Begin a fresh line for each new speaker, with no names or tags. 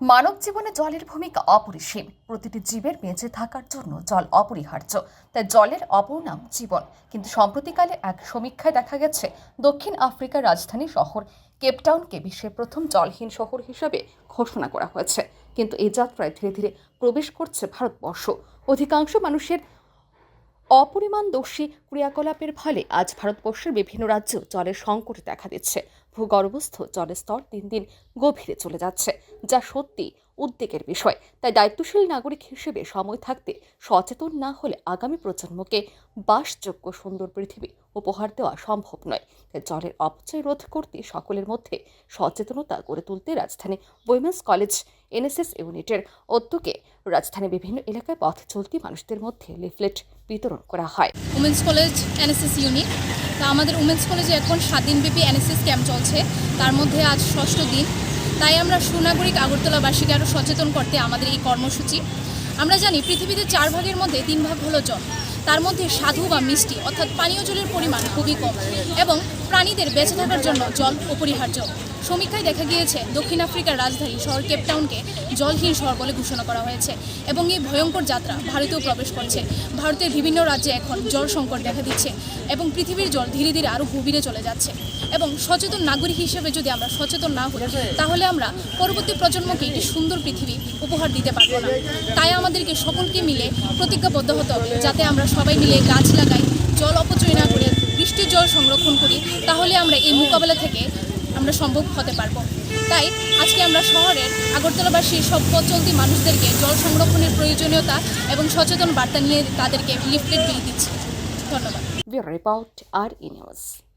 মানব জীবনে জলের ভূমিকা অপরিসীম। প্রতিটি জীবের বেঁচে থাকার জন্য জল অপরিহার্য। তাই জলের অপর নাম জীবন। কিন্তু সম্প্রতিকালে এক সমীক্ষায় দেখা গেছে, দক্ষিণ আফ্রিকার রাজধানী শহর কেপটাউনকে বিশ্বের প্রথম জলহীন শহর হিসেবে ঘোষণা করা হয়েছে। কিন্তু এই যাত্রায় ধীরে ধীরে প্রবেশ করছে ভারতবর্ষ। অধিকাংশ মানুষের অপরিমাণ দোষী ক্রিয়াকলাপের ফলে আজ ভারতবর্ষের বিভিন্ন রাজ্যেও জলের সংকট দেখা দিচ্ছে। ভূগর্ভস্থ জলের স্তর দিন দিন গভীরে চলে যাচ্ছে, যা সত্যি উদ্বেগের বিষয়। তাই দায়িত্বশীল নাগরিক হিসেবে সময় থাকতে সচেতন না হলে আগামী প্রজন্মকে বাসযোগ্য সুন্দর পৃথিবী উপহার দেওয়া সম্ভব নয়। তাই জলের অপচয় রোধ করতে সকলের মধ্যে সচেতনতা গড়ে তুলতে রাজধানী উইমেন্স কলেজ এনএসএস ইউনিটের উদ্যোগে রাজধানীর বিভিন্ন এলাকায় পথ চলতি মানুষদের মধ্যে লিফলেট বিতরণ করা হয়।
Women's college NSS unit. তা আমাদের উমেন্স কলেজে এখন সাত দিনব্যাপী এনএসএস ক্যাম্প চলছে। তার মধ্যে আজ ষষ্ঠ দিন। তাই আমরা সুনাগরিক আগরতলাবাসীকে আরও সচেতন করতে আমাদের এই কর্মসূচি। আমরা জানি পৃথিবীতে চার ভাগের মধ্যে তিন ভাগ হলো জল। তার মধ্যে সাধু বা মিষ্টি, অর্থাৎ পানীয় জলের পরিমাণ খুবই কম। এবং প্রাণীদের বেঁচে থাকার জন্য জল অপরিহার্য। সমীক্ষায় দেখা গিয়েছে, দক্ষিণ আফ্রিকার রাজধানী শহর কেপটাউনকে জলহীন শহর বলে ঘোষণা করা হয়েছে এবং এই ভয়ঙ্কর যাত্রা ভারতেও প্রবেশ করছে। ভারতের বিভিন্ন রাজ্যে এখন জল সংকট দেখা দিচ্ছে এবং পৃথিবীর জল ধীরে ধীরে আরও গভীরে চলে যাচ্ছে এবং সচেতন নাগরিক হিসেবে যদি আমরা সচেতন না হই, তাহলে আমরা পরবর্তী প্রজন্মকে একটি সুন্দর পৃথিবী উপহার দিতে পারব না। তাই আমাদেরকে সকলকে মিলে প্রতিজ্ঞাবদ্ধ হতে হবে যাতে আমরা সবাই মিলে গাছ লাগাই, জল অপচয় না করে বৃষ্টির জল সংরক্ষণ করি, তাহলে আমরা এই মোকাবেলা থেকে আমরা সম্ভব হতে পারব। তাই আজকে আমরা শহরের আগরতলাবাসীর সব চলতি মানুষদেরকে জল সংরক্ষণের প্রয়োজনীয়তা এবং সচেতন বার্তা নিয়ে তাদেরকে লিফলেট দিয়ে দিচ্ছি। ধন্যবাদ।
রিপোর্ট আর ইনিউজ নিউজ।